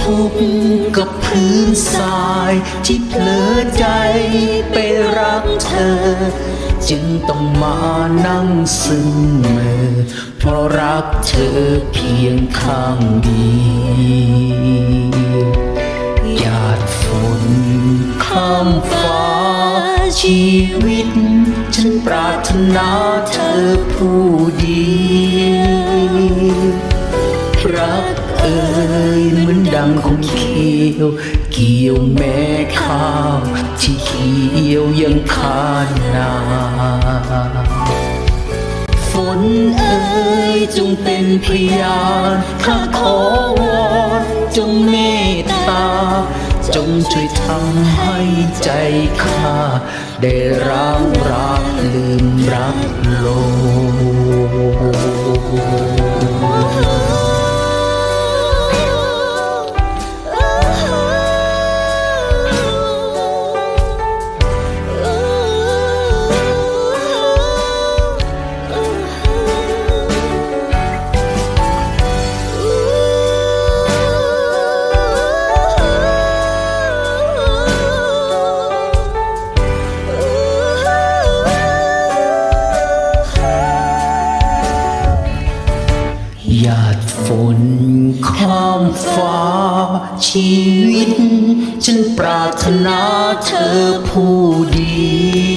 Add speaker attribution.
Speaker 1: ทุกข์กับพื้นทรายที่เผลอใจไปรักเธอ จึงต้องมานั่งซึ้งเมื่อเพราะรักเธอเพียงข้างเดียวหยาดฝนข้ามฟ้าชีวิต ฉันปรารถนาเธอผู้เดียวรักเอ่ย ดังคงเขียว เกี่ยวแม่ข้าวที่เขียวยังคานนาฝนเอ่ยจงเป็นพยานข้าขอวอนจงเมตตา จงช่วยทำให้ใจข้า ได้ร้างรักลืมรักโลก หยาดฝนข้ามฟ้า ชีวิต ฉันปรารถนาเธอผู้ดี